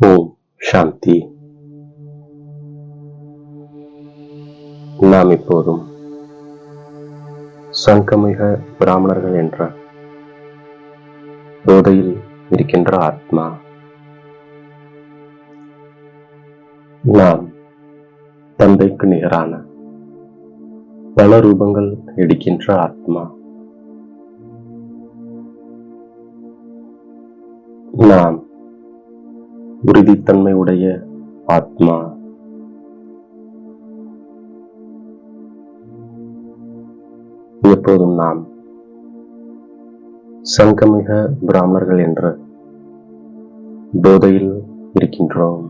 ஓம் சாந்தி. நாம் இப்போதும் சங்கமிக பிராமணர்கள் என்ற போதையில் இருக்கின்ற ஆத்மா நாம் தந்தைக்கு நிகரான பல ரூபங்கள் எடுக்கின்ற ஆத்மா நாம் உறுதித்தன்மை உடைய ஆத்மா. எப்போதும் நாம் சங்கமிக பிராமணர்கள் என்ற போதையில் இருக்கின்றோம்.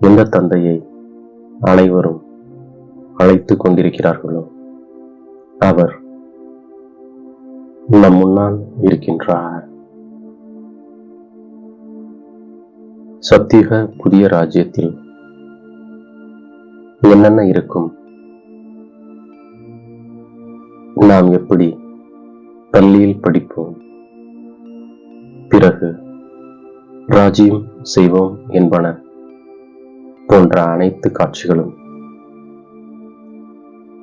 எந்த தந்தையை அனைவரும் அழைத்துக் கொண்டிருக்கிறார்களோ அவர் நம் முன்னால் இருக்கின்றார். சத்தியுக புதிய ராஜ்யத்தில் என்னென்ன இருக்கும்? நாம் எப்படி பள்ளியில் படிப்போம்? பிறகு ராஜ்யம் செய்வோம் என்பன போன்ற அனைத்து காட்சிகளும்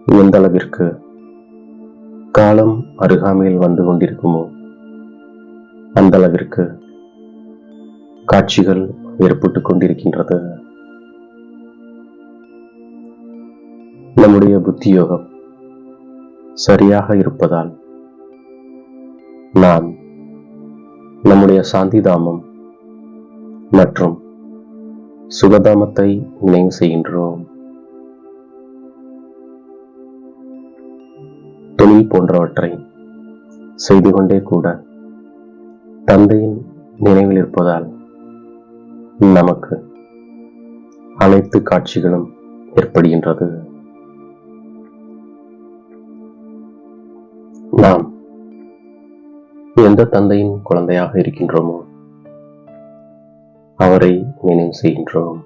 எந்த அளவிற்கு காலம் அருகாமையில் வந்து கொண்டிருக்குமோ? அந்த அளவிற்கு காட்சிகள் ஏற்பட்டுக் கொண்டிருக்கின்றது. நம்முடைய புத்தி யோகம் சரியாக இருப்பதால் நாம் நம்முடைய சாந்திதாமம் மற்றும் சுகதாமத்தை நினைவு செய்கின்றோம். தொழில் போன்றவற்றை செய்து கொண்டே கூட தந்தையின் நினைவில் இருப்பதால் நமக்கு அனைத்து காட்சிகளும் ஏற்படுகின்றது. நாம் எந்த தந்தையின் குழந்தையாக இருக்கின்றோமோ அவரை நினைவு செய்கின்றோம்.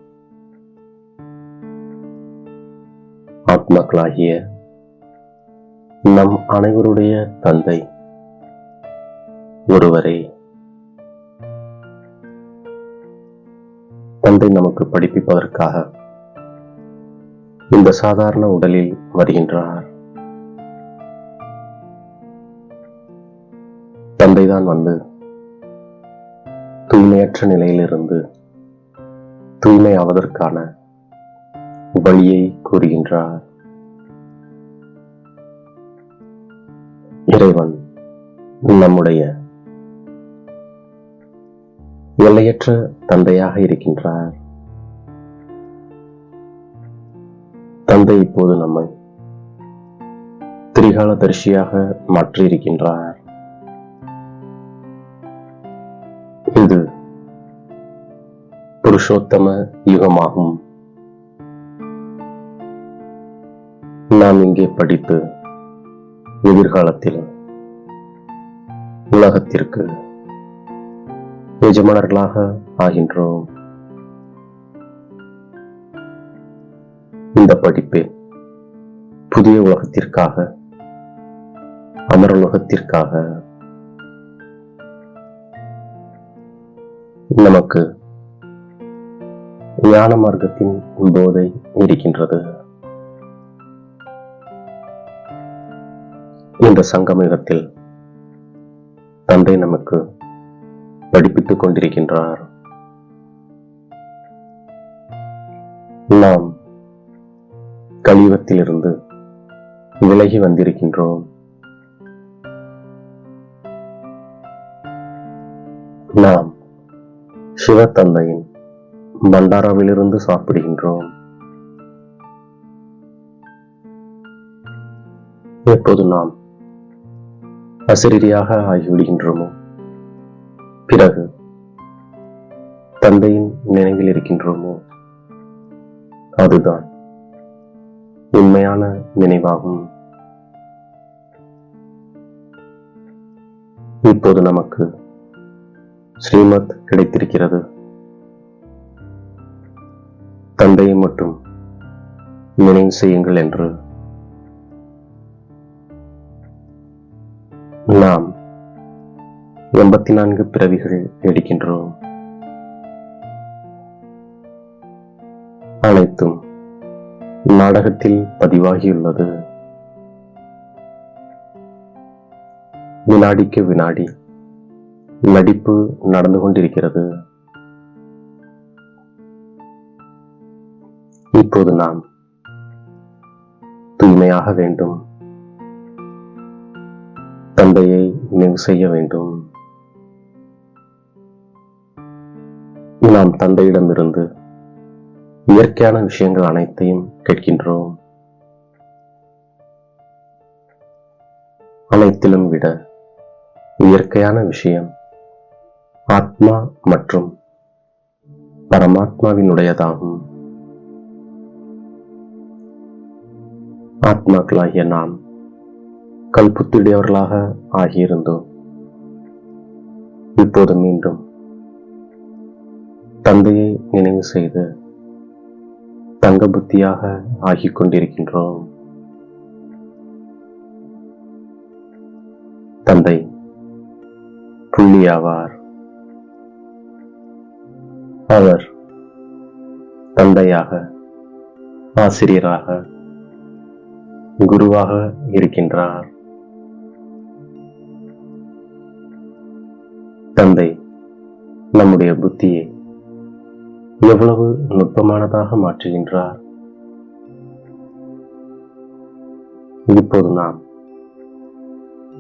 ஆத்மாக்களாகிய நம் அனைவருடைய தந்தை ஒருவரே. தந்தை நமக்கு படிப்பிப்பதற்காக இந்த சாதாரண உடலில் வருகின்றார். தந்தைதான் வந்து தூய்மையற்ற நிலையிலிருந்து தூய்மை ஆவதற்கான வழியை கூறுகின்றார். இறைவன் நம்முடைய எல்லையற்ற தந்தையாக இருக்கின்றார். தந்தை இப்போது நம்மை திரிகால தரிசியாக மாற்றியிருக்கின்றார். இது புருஷோத்தம யுகமாகும். நாம் இங்கே படித்து எதிர்காலத்தில் உலகத்திற்கு எஜமானர்களாக ஆகின்றோம். இந்த படிப்பே புதிய உலகத்திற்காக அமரலோகத்திற்காக நமக்கு ஞான மார்க்கத்தின் போதை இருக்கின்றது. இந்த சங்கமயுகத்தில் தந்தை நமக்கு படிப்பித்துக் கொண்டிருக்கின்றார். நாம் கலியுகத்திலிருந்து விலகி வந்திருக்கின்றோம். நாம் சிவத்தந்தையின் பண்டாராவிலிருந்து சாப்பிடுகின்றோம். எப்போது நாம் அசிரியாக ஆகிவிடுகின்றோமோ பிறகு தந்தையின் நினைவில் இருக்கின்றோமோ? அதுதான் உண்மையான நினைவாகும். இப்போது நமக்கு ஸ்ரீமத் கிடைத்திருக்கிறது. தந்தையை மட்டும் நினைவு செய்யுங்கள் என்று நாம் எண்பத்தி நான்கு பிறவிகள் எடுக்கின்றோம். அனைத்தும் நாடகத்தில் பதிவாகியுள்ளது. வினாடிக்கு வினாடி நடிப்பு நடந்து கொண்டிருக்கிறது. இப்போது நாம் தூய்மையாக வேண்டும். தந்தையை நினைவு செய்ய வேண்டும். நாம் தந்தையிடமிருந்து இயற்கையான விஷயங்கள் அனைத்தையும் கேட்கின்றோம். அனைத்திலும் விட இயற்கையான விஷயம் ஆத்மா மற்றும் பரமாத்மாவினுடையதாகும். ஆத்மாக்களாகிய நாம் கல்புத்துடையவர்களாக ஆகியிருந்தோம். இப்போது மீண்டும் தந்தையை நினைவு செய்து தங்க புத்தியாக ஆகிக் கொண்டிருக்கின்றோம். தந்தை புள்ளியாவார். அவர் தந்தையாக ஆசிரியராக குருவாக இருக்கின்றார். தந்தை நம்முடைய புத்தியை எவ்வளவு நுட்பமானதாக மாற்றுகின்றார்? இப்போது நாம்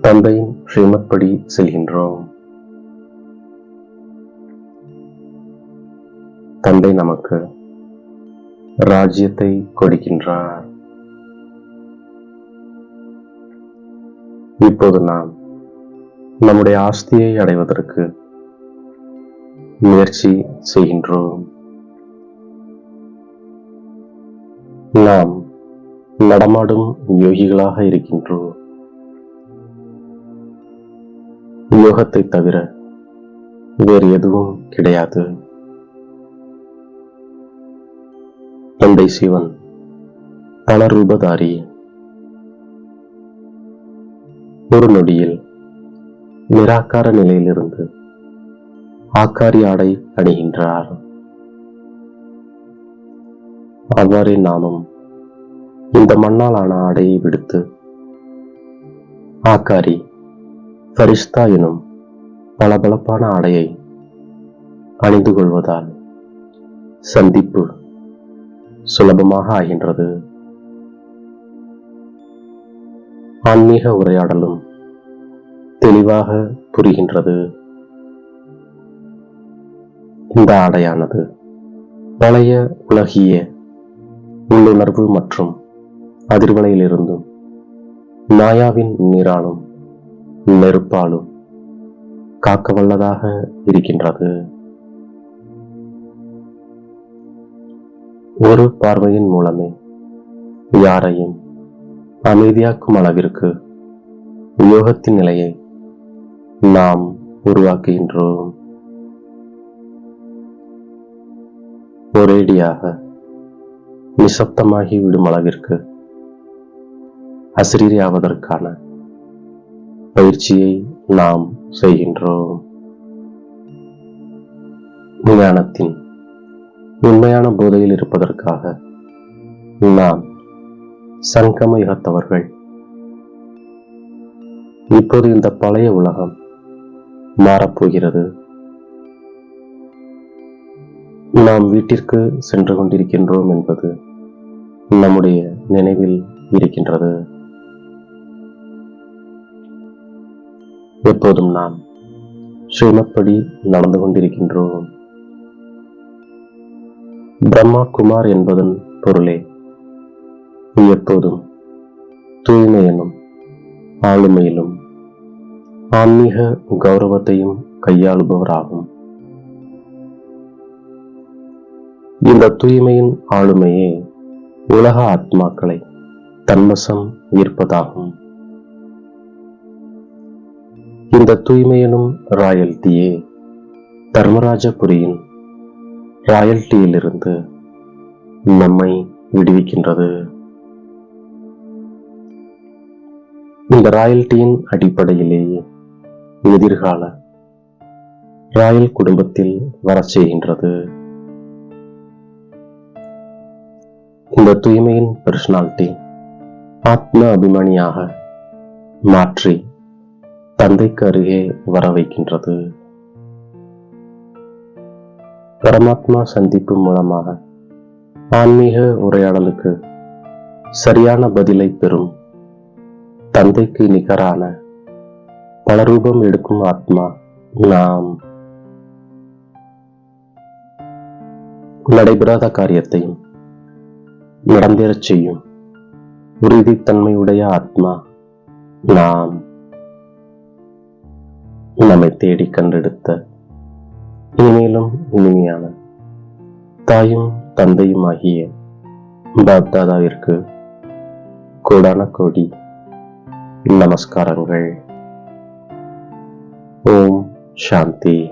தந்தையின் ஸ்ரீமத்படி செல்கின்றோம். தந்தை நமக்கு ராஜ்யத்தை கொடுக்கின்றார். இப்போது நாம் நம்முடைய ஆஸ்தியை அடைவதற்கு முயற்சி செய்கின்றோம். நாம் நடமாடும் யோகிகளாக இருக்கின்றோம். யோகத்தை தவிர வேறு எதுவும் கிடையாது. தந்தை சிவன் பலரூபதாரி ஒரு நொடியில் நிராகார நிலையிலிருந்து ஆக்காரி ஆடை அணிகின்றார். அவ்வாறே நாமும் இந்த மண்ணால் ஆன ஆடையை விடுத்து ஆக்காரி ஃபரிஷ்தா எனும் பளபளப்பான ஆடையை அணிந்து கொள்வதால் சந்திப்பு சுலபமாக ஆகின்றது. ஆன்மீக உரையாடலும் தெளிவாக புரிகின்றது. இந்த ஆடையானது பழைய உலகிய உள்ளுணர்வு மற்றும் அதிர்வலையிலிருந்தும் நாயாவின் நீராலும் நெருப்பாலும் காக்க வல்லதாக இருக்கின்றது. ஒரு பார்வையின் மூலமே யாரையும் அமைதியாக்கும் அளவிற்கு யோகத்தின் நிலையை நாம் உருவாக்குகின்றோம். ஒரேடியாக நிசப்தமாகி விடும் அளவிற்கு அசிரியாவதற்கான பயிற்சியை நாம் செய்கின்றோம். ஞானத்தின் உண்மையான போதையில் இருப்பதற்காக நாம் சங்கம யுகத்தவர்கள். இப்போது இந்த பழைய உலகம் மாறப்போகிறது. நாம் வீட்டிற்கு சென்று கொண்டிருக்கின்றோம் என்பது நம்முடைய நினைவில் இருக்கின்றது. எப்போதும் நாம் ஸ்ரீமத்படி நடந்து கொண்டிருக்கின்றோம். பிரம்மா குமார் என்பதன் பொருளே எப்போதும் தூய்மை எனும் ஆளுமையிலும் ஆன்மீக கௌரவத்தையும் கையாளுபவராகும். அந்த தூய்மையின் ஆளுமையே உலக ஆத்மாக்களை தன்வசம் ஈர்ப்பதாகும். இந்த தூய்மையெனும் ராயல்டியே தர்மராஜபுரியின் ராயல்டியிலிருந்து நம்மை விடுவிக்கின்றது. இந்த ராயல்டியின் அடிப்படையிலேயே எதிர்கால ராயல் குடும்பத்தில் வர செய்கின்றது. இந்த தூய்மையின் பர்சனாலிட்டி ஆத்ம அபிமானியாக மாற்றி தந்தைக்கு அருகே வர வைக்கின்றது. பரமாத்மா சந்திப்பு மூலமாக ஆன்மீக உரையாடலுக்கு சரியான பதிலை பெறும் தந்தைக்கு நிகரான பல ரூபம் எடுக்கும் ஆத்மா நாம். நடைபெறாத காரியத்தையும் நடந்தேறச் செய்யும். உறுதித்தன்மையுடைய ஆத்மா நாம் நம்மை தேடி கண்டெடுத்த இனிமேலும் இனிமையான தாயும் தந்தையுமாகிய பாப்தாதாவிற்கு கோடான கோடி நமஸ்காரங்கள். ஓம் சாந்தி.